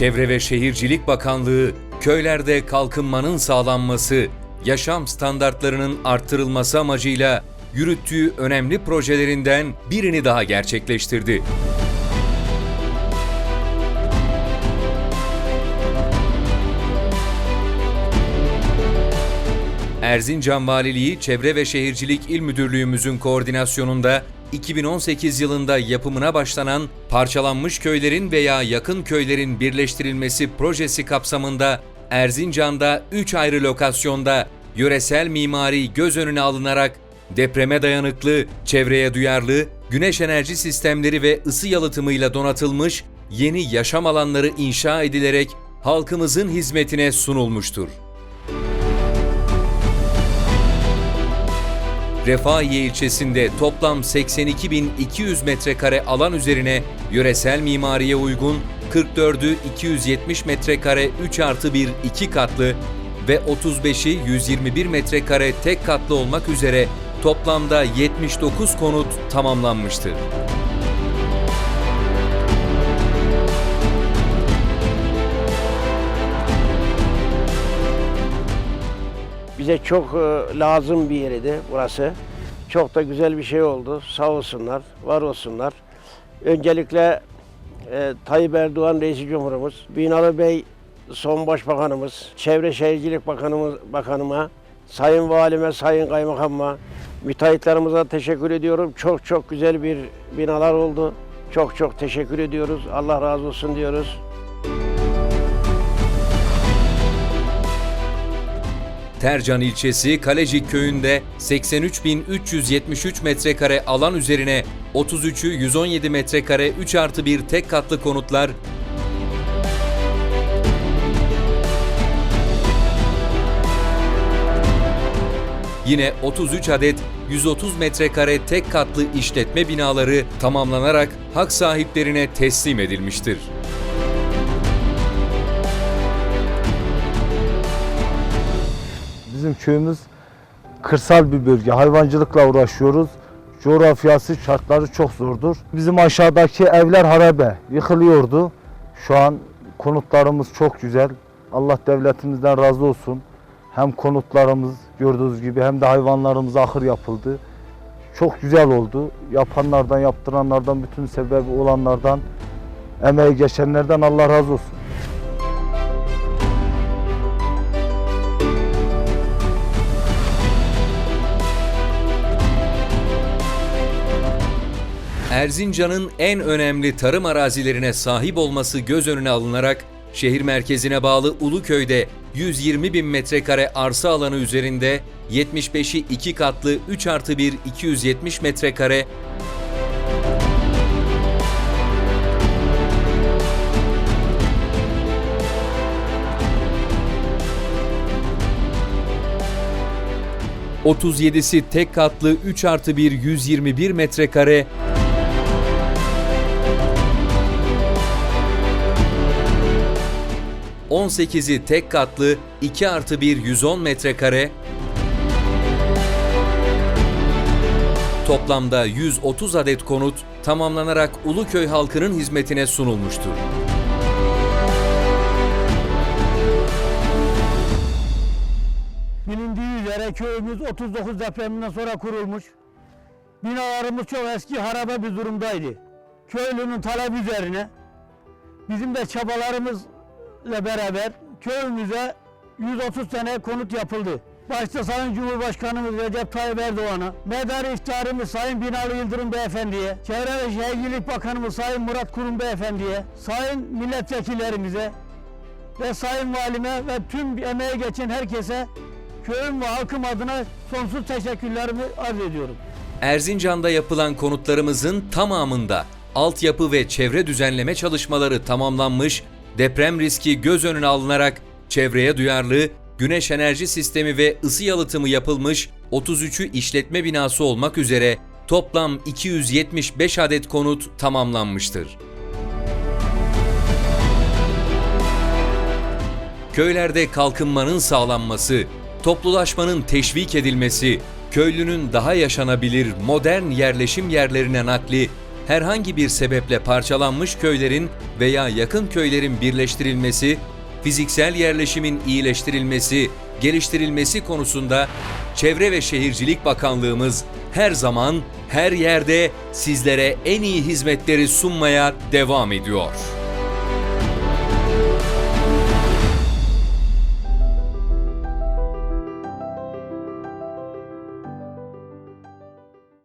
Çevre ve Şehircilik Bakanlığı, köylerde kalkınmanın sağlanması, yaşam standartlarının arttırılması amacıyla yürüttüğü önemli projelerinden birini daha gerçekleştirdi. Erzincan Valiliği Çevre ve Şehircilik İl Müdürlüğümüzün koordinasyonunda 2018 yılında yapımına başlanan parçalanmış köylerin veya yakın köylerin birleştirilmesi projesi kapsamında Erzincan'da 3 ayrı lokasyonda yöresel mimari göz önüne alınarak depreme dayanıklı, çevreye duyarlı, güneş enerji sistemleri ve ısı yalıtımıyla donatılmış yeni yaşam alanları inşa edilerek halkımızın hizmetine sunulmuştur. Refahiye ilçesinde toplam 82.200 metrekare alan üzerine yöresel mimariye uygun 44'ü 270 metrekare 3 artı 1 2 katlı ve 35'i 121 metrekare tek katlı olmak üzere toplamda 79 konut tamamlanmıştır. Bize çok e, lazım bir yeriydi burası. Çok da güzel bir şey oldu. Sağ olsunlar, var olsunlar. Öncelikle e, Tayyip Erdoğan Reisi Cumhurumuz, Binalı Bey son başbakanımız, Çevre Şehircilik Bakanımız, Bakanıma, Sayın Valime, Sayın Kaymakamıma, müteahhitlerimize teşekkür ediyorum. Çok çok güzel bir binalar oldu. Çok çok teşekkür ediyoruz. Allah razı olsun diyoruz. Tercan ilçesi Kalecik köyünde 83.373 metrekare alan üzerine 33'ü 117 metrekare 3 artı 1 tek katlı konutlar, Yine 33 adet 130 metrekare tek katlı işletme binaları tamamlanarak hak sahiplerine teslim edilmiştir. Bizim köyümüz kırsal bir bölge. Hayvancılıkla uğraşıyoruz. Coğrafyası, şartları çok zordur. Bizim aşağıdaki evler harabe, yıkılıyordu. Şu an konutlarımız çok güzel. Allah devletimizden razı olsun. Hem konutlarımız gördüğünüz gibi hem de hayvanlarımız ahır yapıldı. Çok güzel oldu. Yapanlardan, yaptıranlardan, bütün sebebi olanlardan, emeği geçenlerden Allah razı olsun. Erzincan'ın en önemli tarım arazilerine sahip olması göz önüne alınarak şehir merkezine bağlı Uluköy'de 120 bin metrekare arsa alanı üzerinde 75'i 2 katlı 3 artı 1 270 metrekare ...37'si tek katlı 3 artı 1 121 metrekare... 18'i tek katlı 2 artı 1 110 metrekare, toplamda 130 adet konut tamamlanarak Uluköy halkının hizmetine sunulmuştur. Bilindiği üzere köyümüz 39 depreminden sonra kurulmuş. Binalarımız çok eski harabe bir durumdaydı. Köylünün talebi üzerine bizim de çabalarımızla beraber köyümüze 130 tane konut yapıldı. Başta Sayın Cumhurbaşkanımız Recep Tayyip Erdoğan'a, medar iftarımız Sayın Binali Yıldırım Beyefendi'ye, Çevre ve Şehircilik Bakanımız Sayın Murat Kurum Beyefendi'ye, sayın milletvekillerimize ve Sayın Valime ve tüm emeğe geçen herkese köyüm ve halkım adına sonsuz teşekkürlerimi arz ediyorum. Erzincan'da yapılan konutlarımızın tamamında altyapı ve çevre düzenleme çalışmaları tamamlanmış, deprem riski göz önüne alınarak çevreye duyarlı, güneş enerji sistemi ve ısı yalıtımı yapılmış 33'ü işletme binası olmak üzere toplam 275 adet konut tamamlanmıştır. Köylerde kalkınmanın sağlanması, toplulaşmanın teşvik edilmesi, köylünün daha yaşanabilir modern yerleşim yerlerine nakli herhangi bir sebeple parçalanmış köylerin veya yakın köylerin birleştirilmesi, fiziksel yerleşimin iyileştirilmesi, geliştirilmesi konusunda Çevre ve Şehircilik Bakanlığımız her zaman her yerde sizlere en iyi hizmetleri sunmaya devam ediyor.